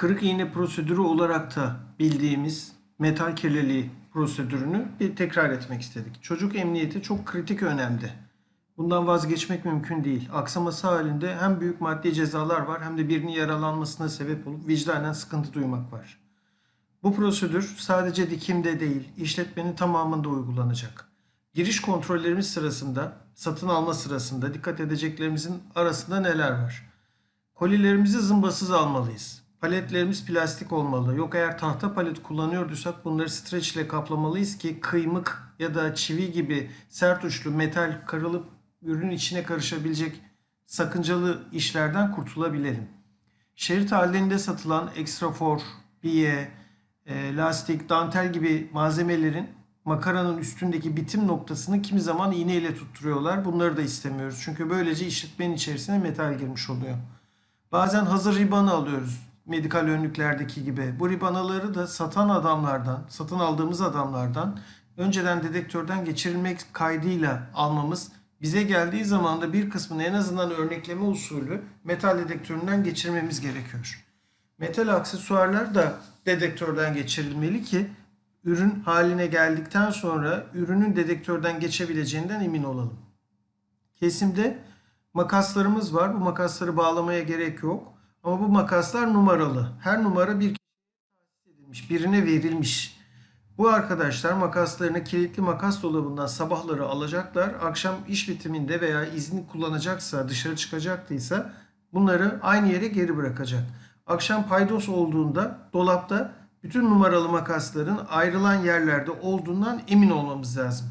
kırık iğne prosedürü olarak da bildiğimiz metal kirliliği prosedürünü bir tekrar etmek istedik. Çocuk emniyeti çok kritik önemde. Bundan vazgeçmek mümkün değil. Aksaması halinde hem büyük maddi cezalar var hem de birinin yaralanmasına sebep olup vicdanen sıkıntı duymak var. Bu prosedür sadece dikimde değil, işletmenin tamamında uygulanacak. Giriş kontrollerimiz sırasında, satın alma sırasında dikkat edeceklerimizin arasında neler var? Kolilerimizi zımbasız almalıyız. Paletlerimiz plastik olmalı. Yok eğer tahta palet kullanıyorduysak bunları streç ile kaplamalıyız ki kıymık ya da çivi gibi sert uçlu metal karılıp ürünün içine karışabilecek sakıncalı işlerden kurtulabilelim. Şerit halinde satılan ekstrafor, biye, e, lastik, dantel gibi malzemelerin makaranın üstündeki bitim noktasını kimi zaman iğneyle tutturuyorlar. Bunları da istemiyoruz. Çünkü böylece işletmenin içerisine metal girmiş oluyor. Bazen hazır ribanı alıyoruz. Medikal önlüklerdeki gibi. Bu ribanaları da satan adamlardan, satın aldığımız adamlardan önceden dedektörden geçirilmek kaydıyla almamız bize geldiği zaman da bir kısmını en azından örnekleme usulü metal dedektöründen geçirmemiz gerekiyor. Metal aksesuarlar da dedektörden geçirilmeli ki ürün haline geldikten sonra ürünün dedektörden geçebileceğinden emin olalım. Kesimde makaslarımız var. Bu makasları bağlamaya gerek yok. Ama bu makaslar numaralı. Her numara bir kişiye edilmiş, birine verilmiş. Bu arkadaşlar makaslarını kilitli makas dolabından sabahları alacaklar. Akşam iş bitiminde veya izni kullanacaksa, dışarı çıkacaktıysa bunları aynı yere geri bırakacak. Akşam paydos olduğunda dolapta bütün numaralı makasların ayrılan yerlerde olduğundan emin olmamız lazım.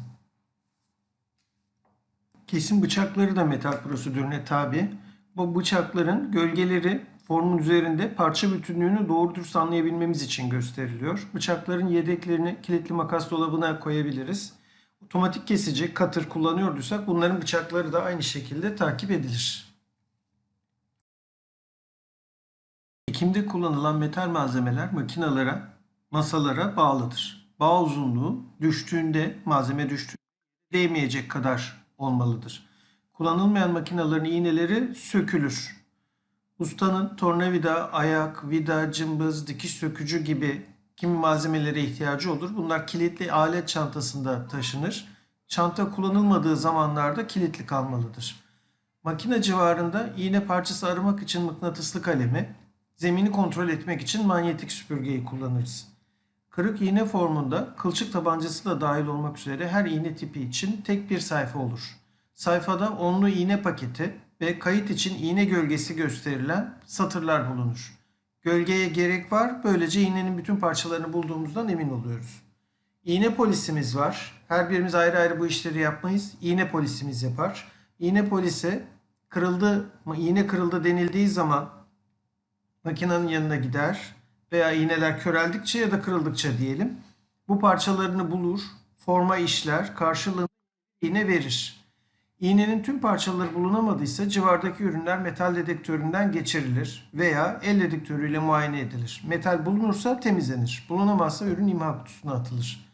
Kesim bıçakları da metal prosedürüne tabi. Bu bıçakların gölgeleri formun üzerinde parça bütünlüğünü doğru dürüst anlayabilmemiz için gösteriliyor. Bıçakların yedeklerini kilitli makas dolabına koyabiliriz. Otomatik kesici, cutter kullanıyorduysak bunların bıçakları da aynı şekilde takip edilir. Ekimde kullanılan metal malzemeler makinalara, masalara bağlıdır. Bağ uzunluğu düştüğünde, malzeme düştüğünde değmeyecek kadar olmalıdır. Kullanılmayan makinelerin iğneleri sökülür. Ustanın tornavida, ayak, vida, cımbız, dikiş sökücü gibi kimi malzemelere ihtiyacı olur. Bunlar kilitli alet çantasında taşınır. Çanta kullanılmadığı zamanlarda kilitli kalmalıdır. Makine civarında iğne parçası aramak için mıknatıslı kalemi, zemini kontrol etmek için manyetik süpürgeyi kullanırız. Kırık iğne formunda kılçık tabancası da dahil olmak üzere her iğne tipi için tek bir sayfa olur. Sayfada onlu iğne paketi ve kayıt için iğne gölgesi gösterilen satırlar bulunur. Gölgeye gerek var. Böylece iğnenin bütün parçalarını bulduğumuzdan emin oluyoruz. İğne polisimiz var. Her birimiz ayrı ayrı bu işleri yapmayız. İğne polisimiz yapar. İğne polise kırıldı, iğne kırıldı denildiği zaman makinenin yanına gider veya iğneler köreldikçe ya da kırıldıkça diyelim. Bu parçalarını bulur, forma işler, karşılığında iğne verir. İğnenin tüm parçaları bulunamadıysa civardaki ürünler metal dedektöründen geçirilir veya el dedektörüyle muayene edilir. Metal bulunursa temizlenir. Bulunamazsa ürün imha kutusuna atılır.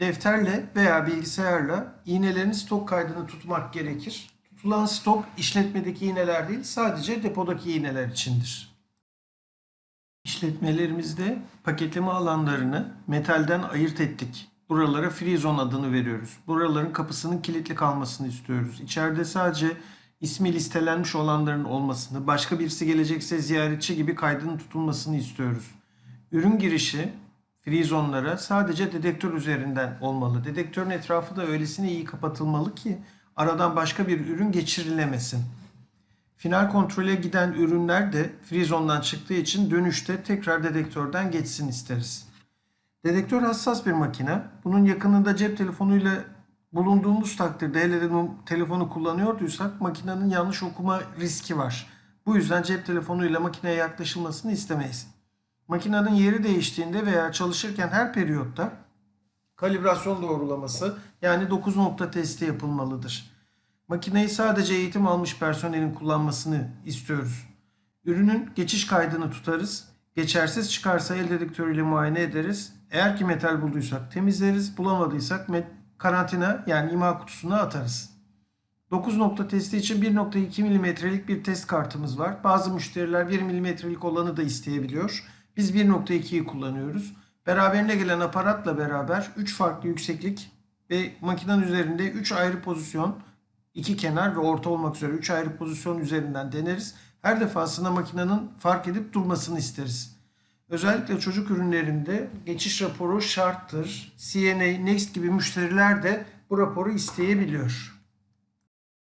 Defterle veya bilgisayarla iğnelerin stok kaydını tutmak gerekir. Tutulan stok işletmedeki iğneler değil sadece depodaki iğneler içindir. İşletmelerimizde paketleme alanlarını metalden ayırt ettik. Buralara free zone adını veriyoruz. Buraların kapısının kilitli kalmasını istiyoruz. İçeride sadece ismi listelenmiş olanların olmasını, başka birisi gelecekse ziyaretçi gibi kaydının tutulmasını istiyoruz. Ürün girişi free zone'lara sadece dedektör üzerinden olmalı. Dedektörün etrafı da öylesine iyi kapatılmalı ki aradan başka bir ürün geçirilemesin. Final kontrole giden ürünler de free zone'dan çıktığı için dönüşte tekrar dedektörden geçsin isteriz. Dedektör hassas bir makine. Bunun yakınında cep telefonuyla bulunduğumuz takdirde hele de telefonu kullanıyorduysak makinenin yanlış okuma riski var. Bu yüzden cep telefonuyla makineye yaklaşılmasını istemeyiz. Makinenin yeri değiştiğinde veya çalışırken her periyotta kalibrasyon doğrulaması yani 9 nokta testi yapılmalıdır. Makineyi sadece eğitim almış personelin kullanmasını istiyoruz. Ürünün geçiş kaydını tutarız. Geçersiz çıkarsa el dedektörüyle muayene ederiz. Eğer ki metal bulduysak temizleriz. Bulamadıysak karantina yani imha kutusuna atarız. 9 nokta testi için 1.2 milimetrelik bir test kartımız var. Bazı müşteriler 1 milimetrelik olanı da isteyebiliyor. Biz 1.2'yi kullanıyoruz. Beraberinde gelen aparatla beraber 3 farklı yükseklik ve makinenin üzerinde 3 ayrı pozisyon, iki kenar ve orta olmak üzere 3 ayrı pozisyon üzerinden deneriz. Her defasında makinenin fark edip durmasını isteriz. Özellikle çocuk ürünlerinde geçiş raporu şarttır. CNA, Next gibi müşteriler de bu raporu isteyebiliyor.